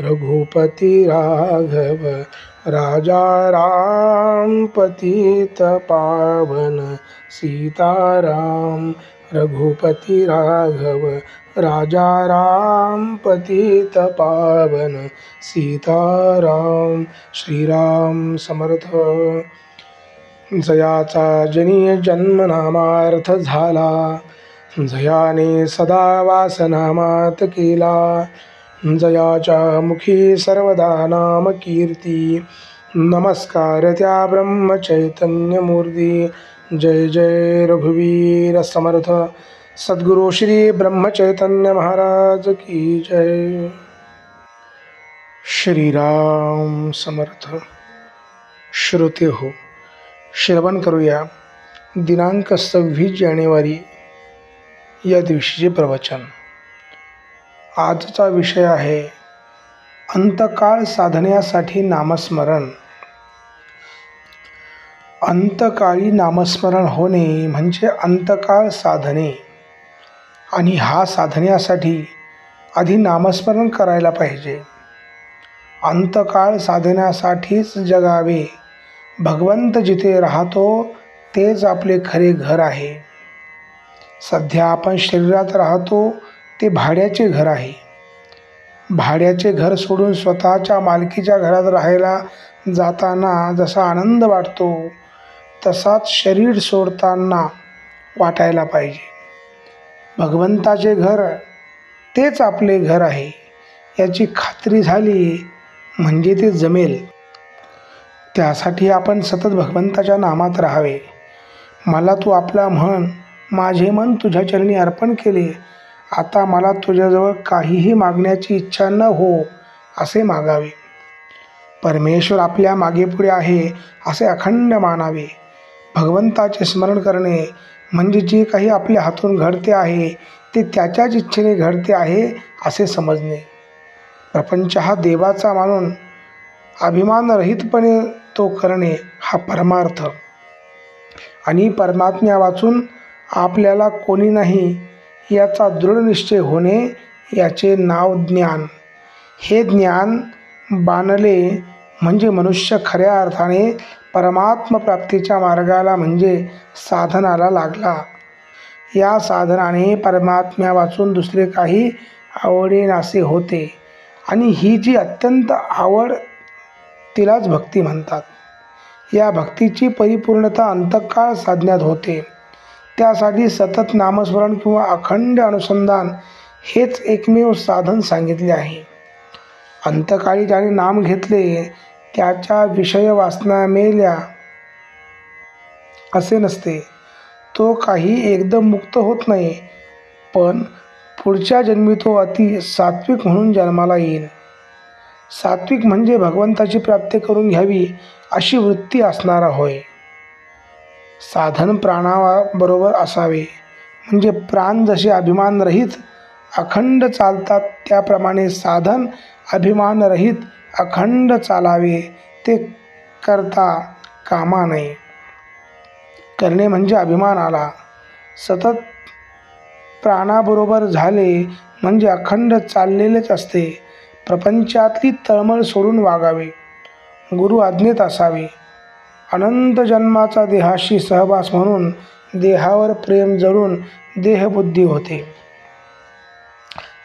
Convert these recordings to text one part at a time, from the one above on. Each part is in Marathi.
रघुपती राघव राजा राम पतित पावन सीताराम रघुपती राघव राजा राम पतित पावन सीताराम श्रीराम समर्थ। जयाचा जनी जन्मनामार्थ झाला जयाने सदा वासनामात केला। जयाच्या मुखी सर्वदा नाम कीर्ती नमस्कार त्या ब्रह्मचैतन्यमूर्ती। जय जय रघुवीर समर्थ। सद्गुरु श्री ब्रह्मचैतन्य महाराज की जय। श्रीराम समर्थ। श्रोते हो श्रवण करूया दिनांक सव्वीस जानेवारी या दिवशीचे प्रवचन. आजचा विषय आहे अंतकाळ साधण्यासाठी नामस्मरण. अंतकाळी नामस्मरण होणे म्हणजे अंतकाळ साधने आणि हा साधण्यासाठी आधी नामस्मरण करायला पाहिजे. अंतकाळ साधण्यासाठीच जगावे. भगवंत जिथे राहतो तेच आपले खरे घर आहे. सध्या आपण शरीरात राहतो ते भाड्याचे घर आहे. भाड्याचे घर सोडून स्वतःच्या मालकीच्या घरात राहायला जाताना जसा आनंद वाटतो तसाच शरीर सोडताना वाटायला पाहिजे. भगवंताचे घर तेच आपले घर आहे. याची खात्री झाली म्हणजे ते जमेल. त्यासाठी आपण सतत भगवंताच्या नामात राहावे. मला तू आपला म्हण माझे मन तुझ्या चरणी अर्पण केले आता मला तुझ्याजवळ काहीही मागण्याची इच्छा न हो असे मागावे. परमेश्वर आपल्या मागेपुढे आहे असे अखंड मानावे. भगवंताचे स्मरण करणे म्हणजे जे काही आपल्या हातून घडते आहे ते त्याच्याच इच्छेने घडते आहे असे समजणे. प्रपंच हा देवाचा मानून अभिमानरहितपणे तो करणे हा परमार्थ. आणि परमात्म्या वाचून आपल्याला कोणी नाही याचा दृढ निश्चय होणे याचे नाव ज्ञान. हे ज्ञान बाणले म्हणजे मनुष्य खऱ्या अर्थाने परमात्मप्राप्तीच्या मार्गाला म्हणजे साधनाला लागला. या साधनाने परमात्म्या वाचून दुसरे काही आवडेनासे होते आणि ही जी अत्यंत आवड तिलाच भक्ती म्हणतात. या भक्तीची परिपूर्णता अंतकाळ साधण्यात होते. त्यासाठी सतत नामस्मरण किंवा अखंड अनुसंधान हेच एकमेव साधन सांगितले आहे. अंतकाळी ज्याने नाम घेतले त्याच्या विषय वासना मेल्या असे नसते. तो काही एकदम मुक्त होत नाही पण पुढच्या जन्मी तो अति सात्विक म्हणून जन्माला येईल. सात्विक म्हणजे भगवंताची प्राप्ती करून घ्यावी अशी वृत्ती असणारा होय. साधन प्राणाबरोबर असावे. म्हणजे प्राण जसे अभिमानरहित अखंड चालतात त्याप्रमाणे साधन अभिमानरहित अखंड चालावे. ते करता कामा नये. करणे म्हणजे अभिमान आला. सतत प्राणाबरोबर झाले म्हणजे अखंड चाललेलेच असते. प्रपंचातली तळमळ सोडून वागावे. गुरु आज्ञेत असावे. अनंत जन्माचा देहाशी सहवास म्हणून देहावर प्रेम जळून देहबुद्धी होते.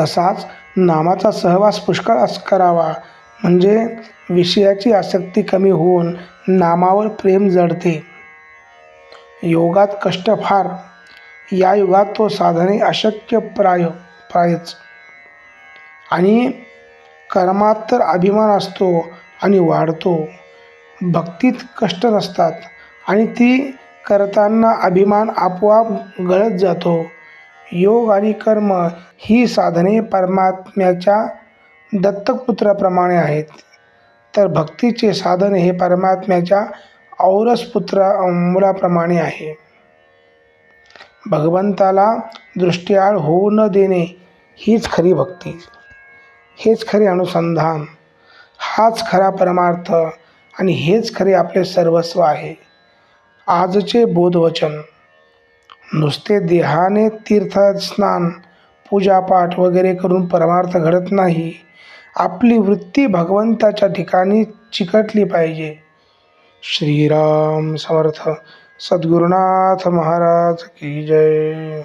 तसाच नामाचा सहवास पुष्कळ अस करावा. म्हणजे विषयाची आसक्ती कमी होऊन नामावर प्रेम जडते योगात कष्ट फार. या युगात तो साधने अशक्य प्राय प्रायच. आणि कर्मात तर अभिमान असतो आणि वाढतो. भक्तीत कष्ट नसतात आणि ती करताना अभिमान आपोआप गळत जातो. योग आणि कर्म ही साधने परमात्म्याच्या दत्तकपुत्राप्रमाणे आहेत. तर भक्तीचे साधन हे परमात्म्याच्या औरसपुत्रा मुलाप्रमाणे आहे. भगवंताला दृष्टीआड होऊ न देणे हीच खरी भक्ती. हेच खरे अनुसंधान. हाच खरा परमार्थ. आणि हेच खरे आपले सर्वस्व आहे. आजचे बोधवचन. नुसते देहाने तीर्थस्नान पूजापाठ वगैरे करून परमार्थ घडत नाही. आपली वृत्ती भगवंताच्या ठिकाणी चिकटली पाहिजे. श्रीराम समर्थ. सद्गुरुनाथ महाराज की जय.